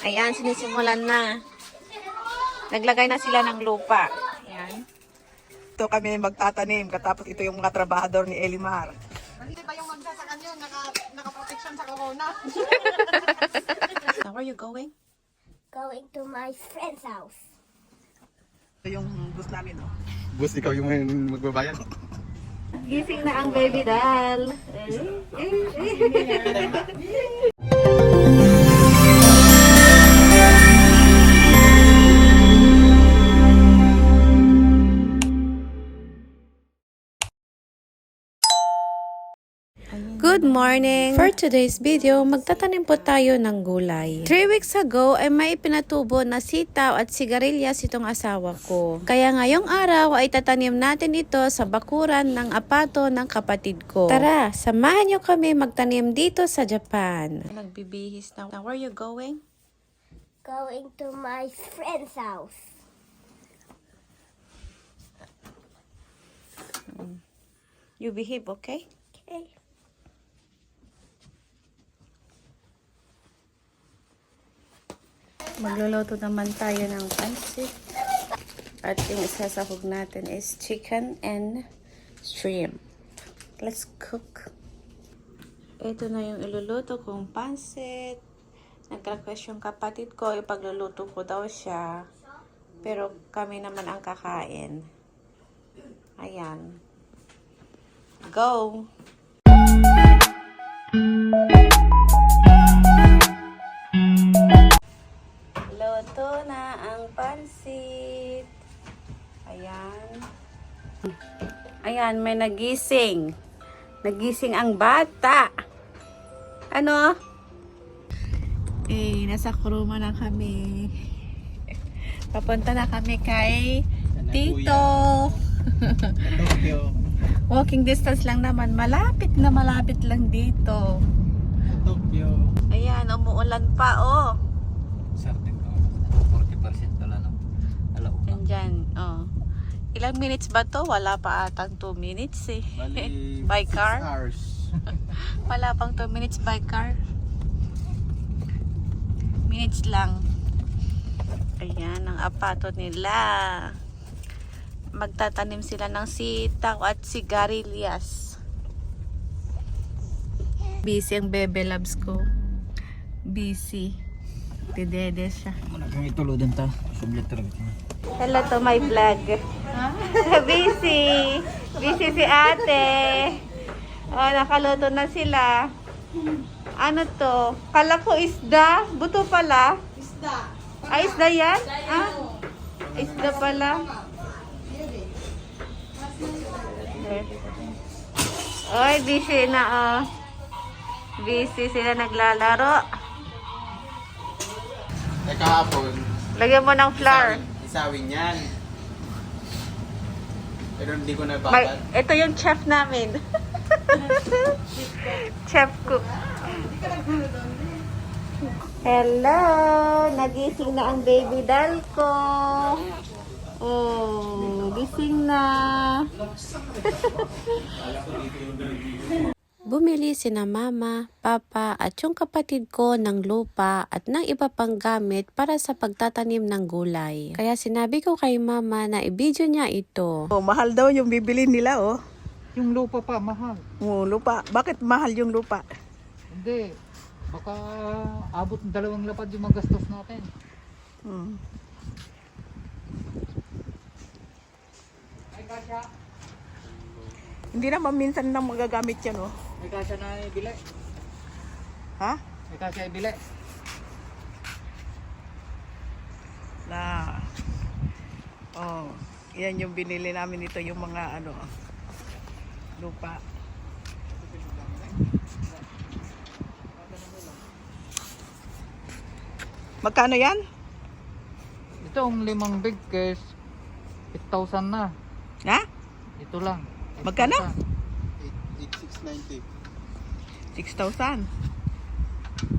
Ayan, sinisimulan na. Naglagay na sila ng lupa. Ayan. Ito kami magtatanim, katapos ito yung mga trabahador ni Elimar. Hindi ba yung magsasakan yun, naka, naka-protection sa corona? Where you going? Going to my friend's house. Ito yung bus namin, oh. Bus, ikaw yung magbabayad. Gising na ang baby doll. Good morning! For today's video, magtatanim po tayo ng gulay. Three weeks ago ay may pinatubo na sitaw at sigarilyas itong asawa ko. Kaya ngayong araw ay tatanim natin ito sa bakuran ng apato ng kapatid ko. Tara, samahan niyo kami magtanim dito sa Japan. Nagbibihis na. Now, where you going? Going to my friend's house. You behave? Okay. Magluluto naman tayo ng pansit. At yung isasahog natin is chicken and shrimp. Let's cook. Ito na yung iluluto kong pansit. Nag-request yung kapatid ko, ipagluluto ko daw siya. Pero kami naman ang kakain. Ayan. Go! Luto na ang pansit. Ayan. Ayan, may nagising. Nagising ang bata. Ano? Eh, nasa kuruma na kami. Papunta na kami kay Tito. Tokyo. Walking distance lang naman. Malapit na malapit lang dito. Tokyo. Ayan, umuulan pa oh. Sartin ko. 40% wala na. Nandyan, oh. Ilang minutes ba to? Wala pa atang 2 minutes eh. Bali, by car? hours. Wala pang 2 minutes by car. Minutes lang. Ayan, ang apato nila. Magtatanim sila ng sitaw at sigarilyas. Busy ang bebe loves ko. Busy. Tidede siya. Muna kang itulodon ta. Sublit talaga. Hello to my vlog. Busy. Busy si ate. Oh, nakaluto na sila. Ano to? Kala ko isda. Buto pala. Isda. Ay, isda yan? Ah? Isda pala. Oy, busy na oh. Busy sila naglalaro. Kahapon, Lagyan mo ng flour. Isawin yan. Pero hindi ko May, nabakad. ito yung chef namin. chef cook. Hello! Nagising na ang baby doll ko. Oh, gising na. Bumili sina mama, papa at yung kapatid ko ng lupa at ng iba pang gamit para sa pagtatanim ng gulay. Kaya sinabi ko kay mama na i-video niya ito. Oh, mahal daw yung bibili nila, oh. Yung lupa pa, mahal. Oh, lupa. Bakit mahal yung lupa? Hindi. Baka abot ng dalawang lapad yung magastos natin. Hmm. May kasya. Hindi naman minsan lang magagamit yan, oh. May kasya na ibili. Ha? May kasya ibili. Na. Oh, yan yung binili namin ito, yung mga ano, lupa. Magkano yan? Itong limang big case, 8,000 na. Ha? Ito lang. Magkano? 8690. 6,000.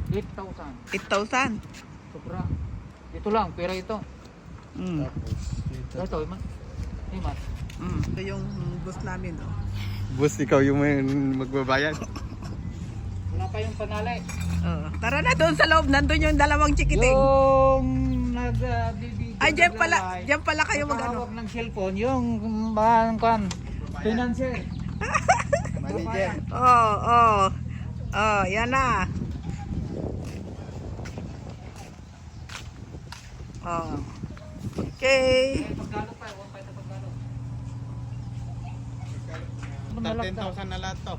8,000. 8,000. Sobra. Ito lang, pera ito. Mm. Ito, iman. Iman. Mm. Ito yung bus namin, oh. Bus, ikaw yung magbabayad. Wala pa yung panali. Oh, tara na doon sa loob. Nandun yung dalawang chikiting. Yung nag uh. Ay, dyan pala, dyan pala kayo mag ano. Magkahawak ng cellphone, yung mga kan, financer. Oh, oh. Oh, yan na. Oh. Okay. Pagkalo pa, huwag pa ito pagkalo. 13,000 na lahat to.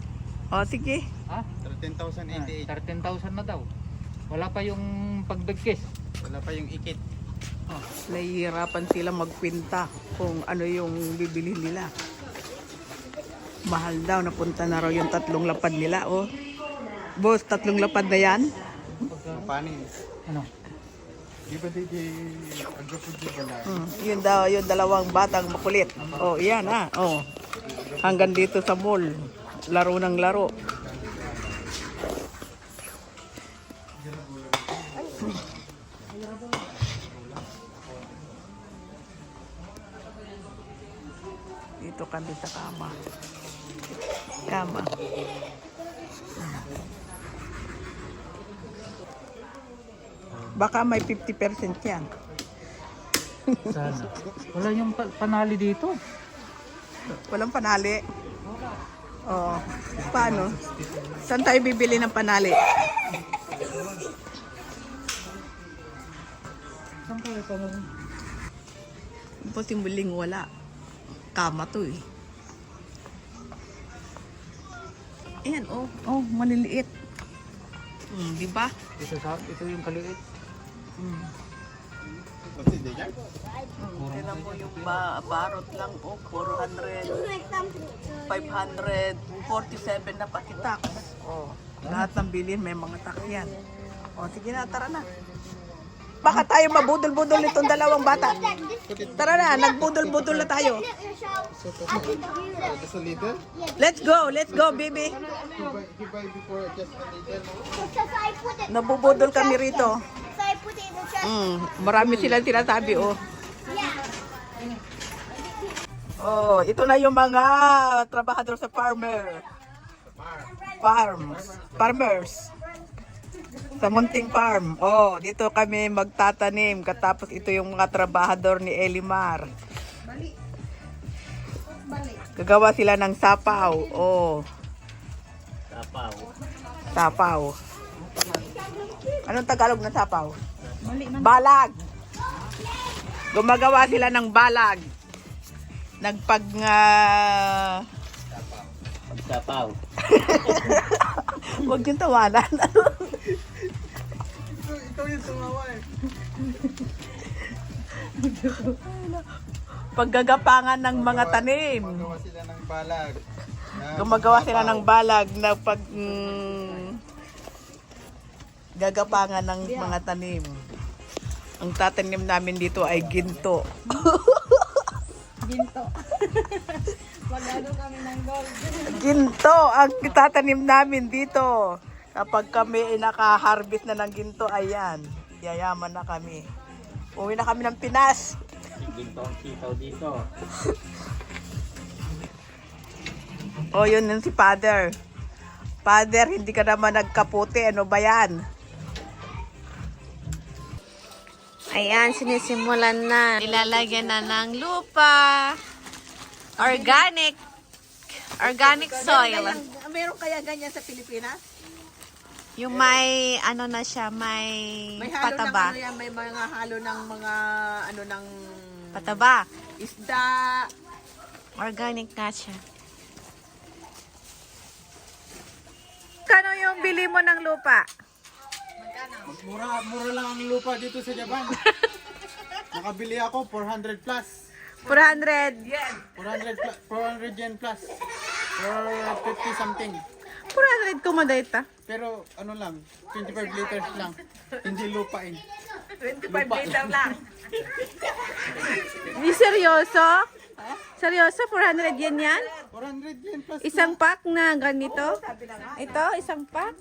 Oh, sige. Ha? 13,088. 13,000 na daw. Wala pa yung pagbigkis. Wala pa yung ikit. Nahihirapan sila magpinta kung ano yung bibili nila. Mahal daw, napunta na raw yung tatlong lapad nila, oh. Boss, tatlong lapad na yan? Panin. Ano? Di ba di di agro po di ba? Hmm, yun daw, yung dalawang batang makulit. Oh, yan ah. Oh. Hanggang dito sa mall. Laro ng laro. Dito kami sa. Kama. Baka may 50% yan. Sana. Wala yung pa- panali dito. Walang panali. Oo. Paano? Saan tayo bibili ng panali? Saan kayo panali? Wala. Kama to eh. Ayan, oh. Oh, maliliit. Hmm, di ba? Ito, sa, ito yung kaliit. Yan. Tignan mo yung ba barot lang, oh, 400, 547 na pati tax. Oh, lahat ng bilhin may mga tax yan. Oh, sige na, tara na. Baka tayo mabudol-budol nitong dalawang bata. Tara na, nagbudol-budol na tayo. Let's go, let's go, baby. Nabubudol kami rito. Mm, marami silang sinasabi, oh. Oh, ito na yung mga trabahador sa farmer. Farms. Farmers. Sa Munting Farm. Oh, dito kami magtatanim. Katapos ito yung mga trabahador ni Elimar. Gagawa sila ng sapaw. Oh, Tapaw. sapaw. Anong Tagalog na sapaw? Balag. Gumagawa sila ng balag. Nagpag ah, Tapaw. Huwag yung tawanan. Ikaw yung tumawa eh. Paggagapangan ng mga tanim. Gawa sila ng balag. Na- Gumagawa sila ng balag na pag mm, gagapangan ng mga tanim. Ang tatanim namin dito ay ginto. Ginto. Magano kami ng gold. Ginto ang tatanim namin dito. Kapag kami ay naka-harvest na ng ginto, ayan, yayaman na kami. Uwi na kami ng Pinas. Ginto ang sitaw dito. O, yun yun si Father. Father, hindi ka naman nagkaputi. Ano ba yan? Ayan, sinisimulan na. Ilalagyan na ng lupa. Organic. Organic soil. Meron kaya ganyan sa Pilipinas? Yung may, ano na siya, may, May halo pataba. ng ano yan, may mga halo ng mga ano ng Pataba. isda. Organic na siya. Kano yung bili mo ng lupa? Mura, mura lang ang lupa dito sa Japan. Nakabili ako 400 plus. 400 yen. 400 plus, 400 yen plus. 450 something. 400 kumadayta. Pero ano lang, 25 liters lang. Hindi lupa eh. 25 liter lang. Ni seryoso? Seryoso? 400 yen yan? 400 yen plus. Isang pack na ganito? Ito, isang pack?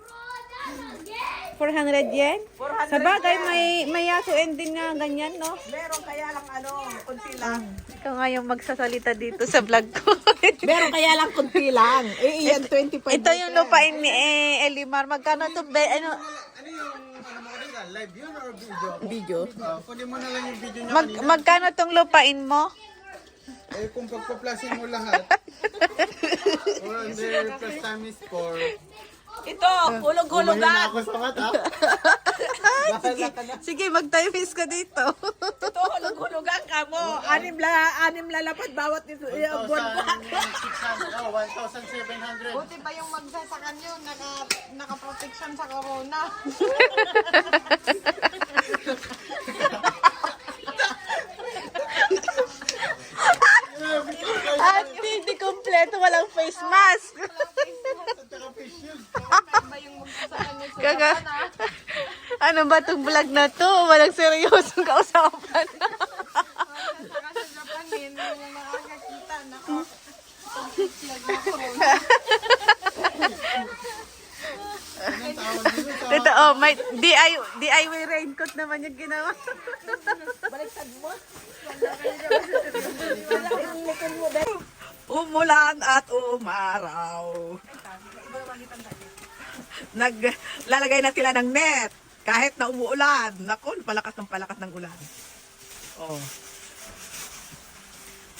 400 yen? 400 Sa bagay, yen. may, may yasuin din nga ganyan, no? Meron kaya lang ano, kunti lang. Ikaw nga yung magsasalita dito sa vlog ko. Meron kaya lang kunti lang. Eh, iyan 25 Ito yung lupain ni eh, Elimar. Magkano to? Be, ano, Ano yung ano? Live yun or video? video. Uh, kunin mo na lang yung video niya mag, kanina. magkano tong lupain mo? eh kung pagpaplasin mo lahat, 400 plus times 4. Ito, hulog-hulugan. Ako sa mata. Na. Sige, mag-times ka dito. Ito, hulog-hulugan ka mo. Anim, la, anim lalapad bawat nito. Eh, buwan-buwan. 1,600. Oh, 1,700. Buti pa yung magsasakan yun, naka, naka-protection sa corona. At hindi kompleto, walang face mask. Gaga. Ano ba itong vlog na to? Walang seryosong kausapan. Sa Japan, hindi mo Ito, oh, may DIY, DIY raincoat naman yung ginawa. Umulan at umaraw. Naglalagay na sila ng net. Kahit na umuulan. Naku, palakas ng palakas ng ulan. Oh.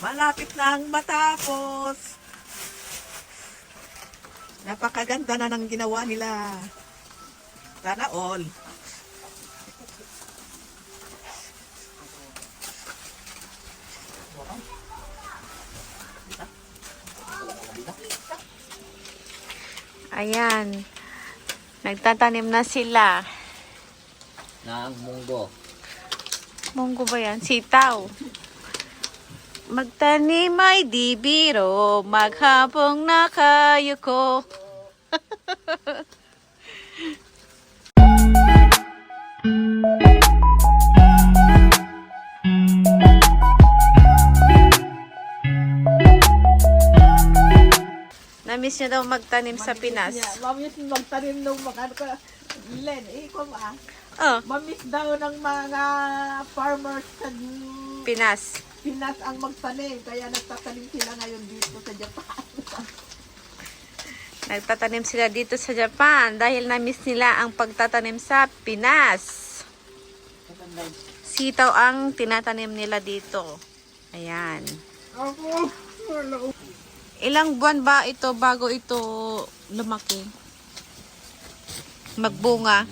Malapit nang matapos. Napakaganda na ng ginawa nila. Sana all. Ayan. Nagtatanim na sila. Ng munggo. Munggo ba yan? Sitaw. Magtanim ay di biro, maghapong nakayuko. Namiss niya daw magtanim sa Pinas. Mamiss magtanim ng mga ano. Len, ikaw ah. Oh, Mamiss daw ng mga farmers sa Pinas. Pinas ang magtanim. Kaya nagtatanim sila ngayon dito sa Japan. Nagtatanim sila dito sa Japan dahil na-miss nila ang pagtatanim sa Pinas. Sitaw ang tinatanim nila dito. Ayan. Ilang buwan ba ito bago ito lumaki? Magbunga.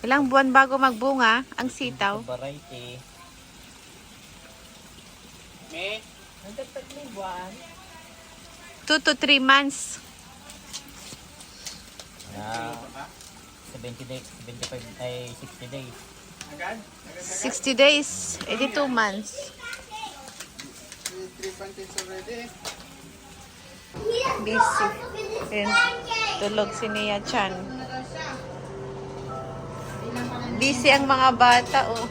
Ilang buwan bago magbunga ang sitaw? Variety. 2 to 3 months. Na 70 days, 75 ay 60 days. 60 days. Edi 2 months. Three pancakes already. Busy. Ayan. Tulog si Nia Chan. Busy ang mga bata, oh.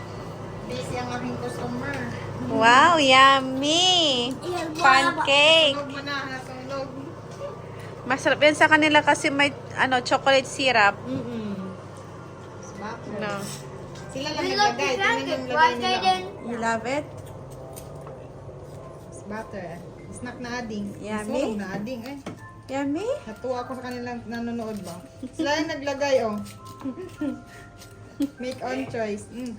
busy ang aming customer. Wow, yummy! Pancake! Masarap yan sa kanila kasi may ano chocolate syrup. Butter. No. Sila lang naglagay. Tingnan yung lagay nila. You love it? It's butter. Snack na ading. Yummy. Sunog na ading eh. Yummy? Natuwa ako sa kanilang nanonood ba. Sila yung naglagay oh. Make on choice. Mm.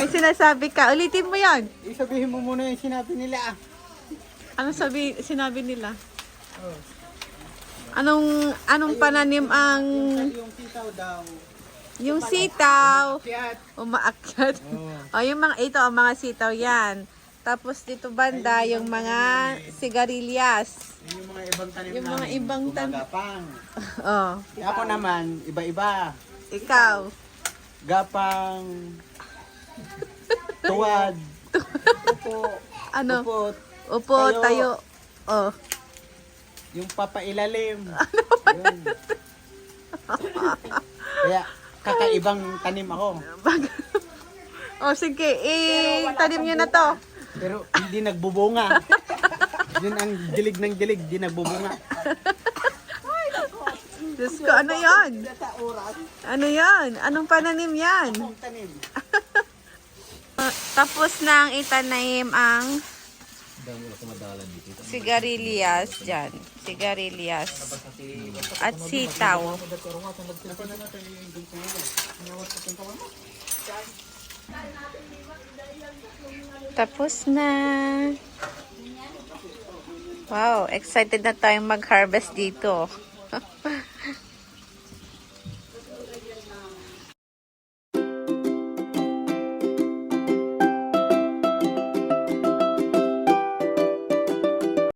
May sinasabi ka. Ulitin mo yan. Isabihin mo muna yung sinabi nila ah. Ano sabi, sinabi nila? Anong anong pananim ang Yung sitaw daw. yung sitaw? Kiyat. Umaakyat. O, yung mga, ito, ang mga sitaw yan. Tapos dito banda, yung mga sigarilyas. Yun yung mga ibang tanim Yung mga namin. ibang tanim. Gumagapang. Oh, Ako naman, iba-iba. ikaw. Gapang. Tuwad. Upo. Ano? Upot. Upo, Tayo. tayo. Oh. Yung papailalim. Ano Yun. Kaya kakaibang tanim ako. Oh, sige. Eh, tanim nyo na to. Pero hindi nagbubunga. Yun ang dilig ng dilig, di nagbubunga. Diyos ko, ano yan? Ano yan? Anong pananim yan? Ah, Tapos na ang itanaim ang sigarilyas dyan. Sigarilyas. At sitaw. Tapos na. Wow, excited na tayong mag-harvest dito.